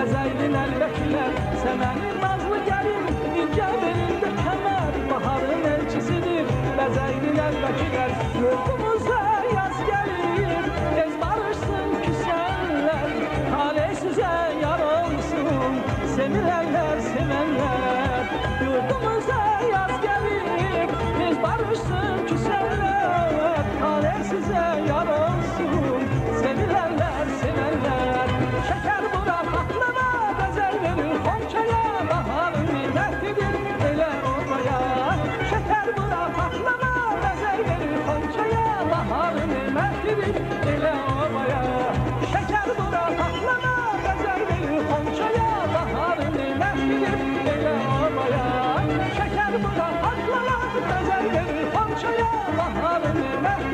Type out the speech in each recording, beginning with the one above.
خزايلنا البحلة سمانين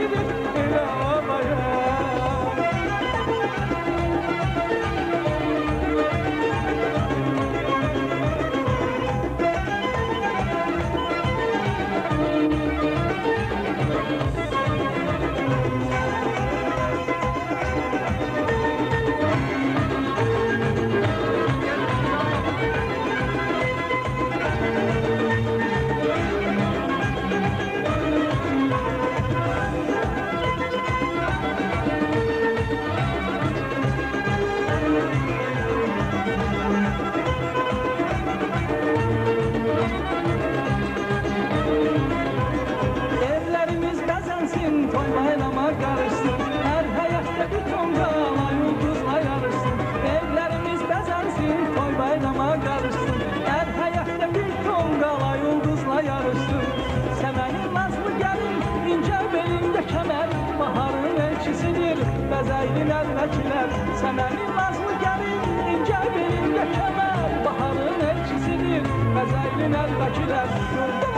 Yeah. Elbekiler Semenin nazlı gelin, ince belinde kemer Baharın elçisidir, bezeylin elbekiler Yurdumuza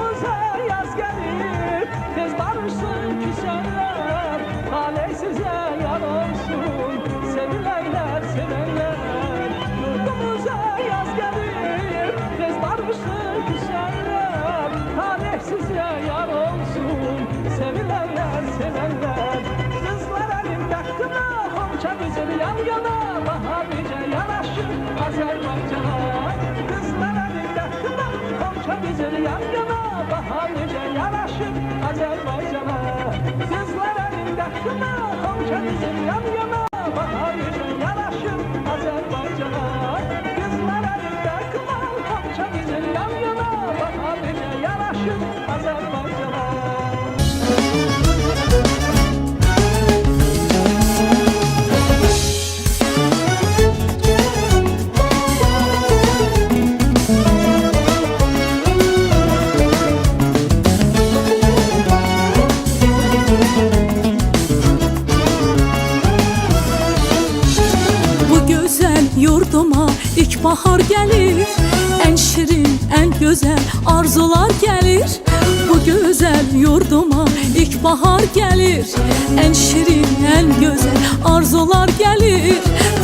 bizim yan yana Baharice yanaşır. Azerbaycan'a Kızlar elimde kına, honça bizim yan yana Baharice yanaşır. Azerbaycan'a ilkbahar gelir En şirin, en güzel arzular gelir. Bu güzel yurduma ilkbahar gelir En şirin, en güzel arzular gelir.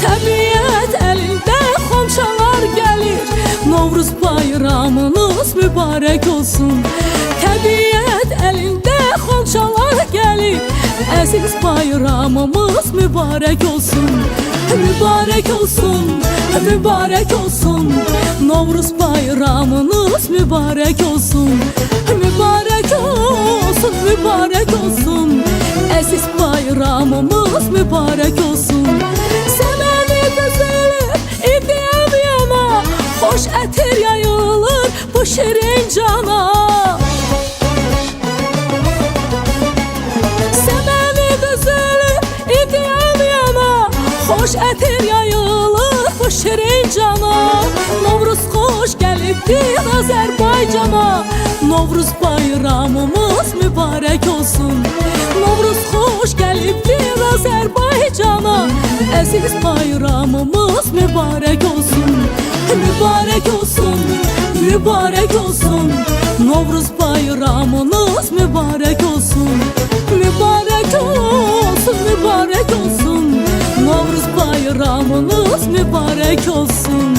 Təbiət elinde xonçalar gelir Novruz bayramınız mübarek olsun. Təbiət elinde xonçalar gelir Əziz bayramımız mübarek olsun Mübarek olsun, mübarek olsun. Novruz bayramınız mübarek olsun. Mübarek olsun, mübarek olsun. Əziz bayramımız mübarek olsun. Səməni düzülür, idiyəm yana. Xoş ətir yayılır bu şirin cana Xoş ətir yayılır bu şirin cana Novruz xoş gəlibdir Azərbaycana Novruz bayramımız mübarək olsun. Novruz xoş gəlibdir Azərbaycana Əziz bayramımız mübarək olsun. Mübarək olsun, mübarək olsun. Novruz bayramınız mübarək olsun. Mübarək olsun, mübarək olsun Novruz bayramınız mübarek olsun.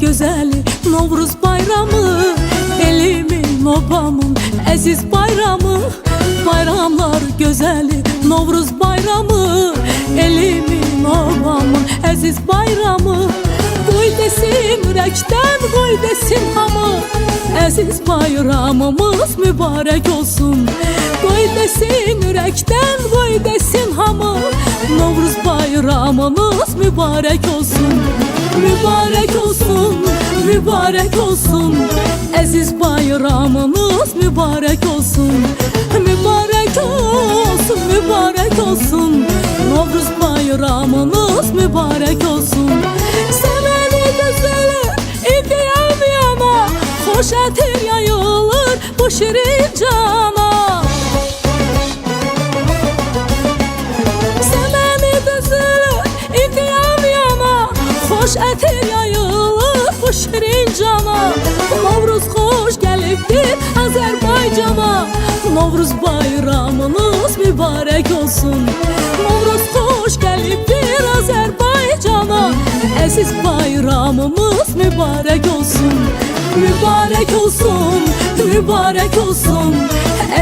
Güzeli Novruz bayramı Elimin obamın Əziz bayramı gözəli Novruz bayramı Elimin obamın Əziz bayramı. Qoy desin ürəkdən Qoy desin hamı Əziz bayramımız mübarək olsun. Qoy desin ürəkdən Qoy desin hamı Novruz bayramımız mübarək olsun. Mübarək olsun Mübarək olsun. Əziz bayramımız mübarək olsun. Mübarək olsun Mübarək olsun. Novruz bayramınız mübarək olsun. Sevəni gözəli İdiyam yana Xoş ətir yayılır bu şirin cana Səməni düzülür İdiyam yana Xoş ətir yayılır bu şirin cana Novruz xoş gəlibdir Azərbaycana Novruz bayramınız mübarək olsun. Novruz xoş gəlibdir Azərbaycana Əziz bayramımız mübarək olsun. Mübarək olsun, mübarək olsun.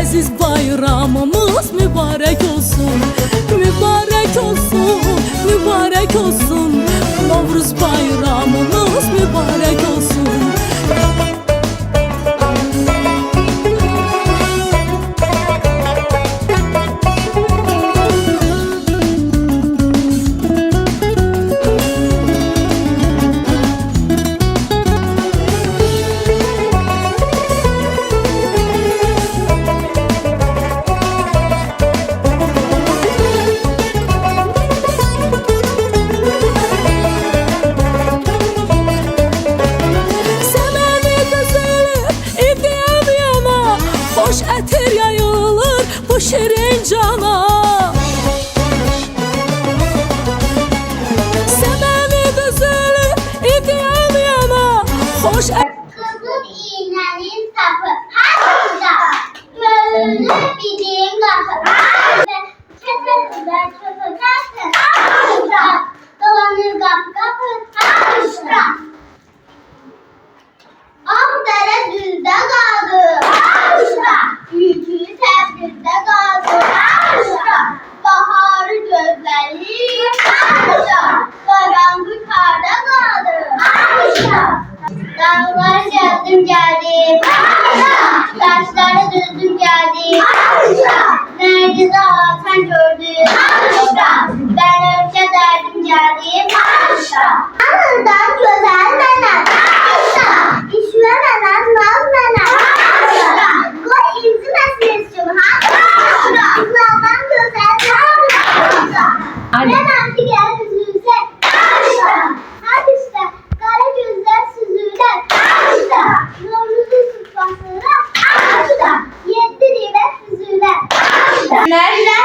Əziz bayramımız mübarək olsun. Mübarək olsun, mübarək olsun Xoş ətir yayılır bu şirin cana Lala.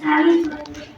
silent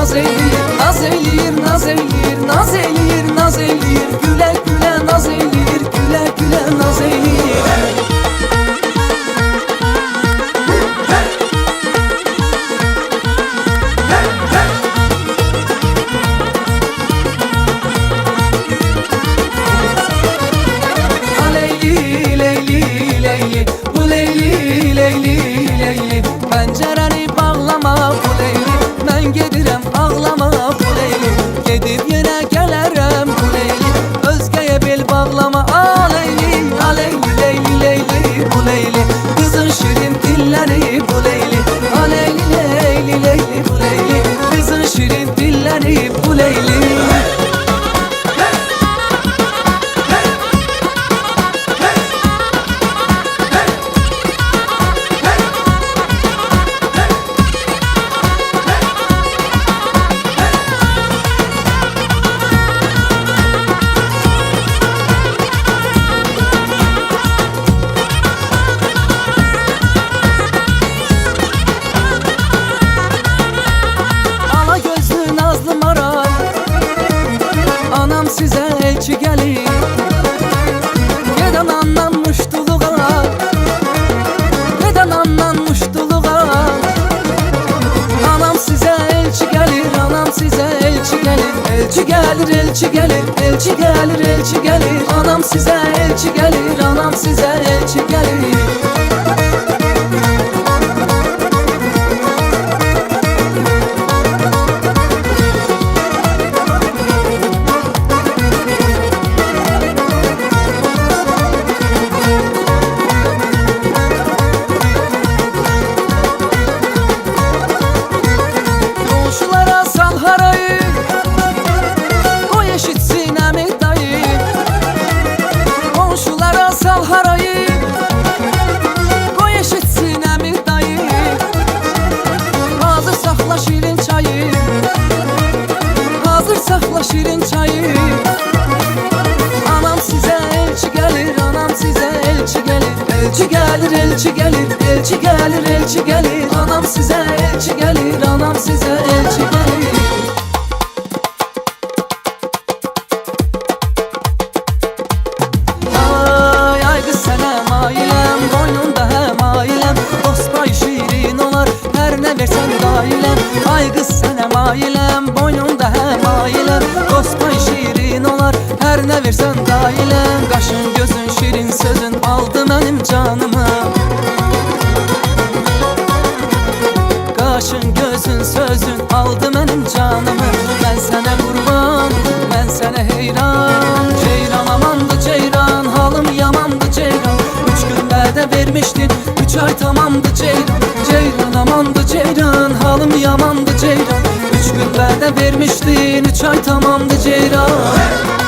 naz elir, naz elir, naz elir, naz elir bu leyli. Kızın şirin dilleri bu leyli. Ha leyli leyli leyli bu leyli. Kızın şirin dilleri bu leyli. elçi gelir elçi gelir elçi gelir. Anam size elçi gelir anam size elçi gelir. elçi gelir elçi gelir elçi gelir. Anam size elçi gelir anam size elçi gelir. Hay ay kız senem Boynunda hem ailem. Dospay şirin olar her ne versen dailem Ay kız senem Boynunda hem ailem. Dospay şirin olar her ne versen dailem Kaşın gözün şirin sözün aldı benim canımı. vakit Üç ay tamamdı ceylan Ceylan amandı ceylan Halim yamandı ceylan Üç gün vermiştin Üç ay tamamdı ceylan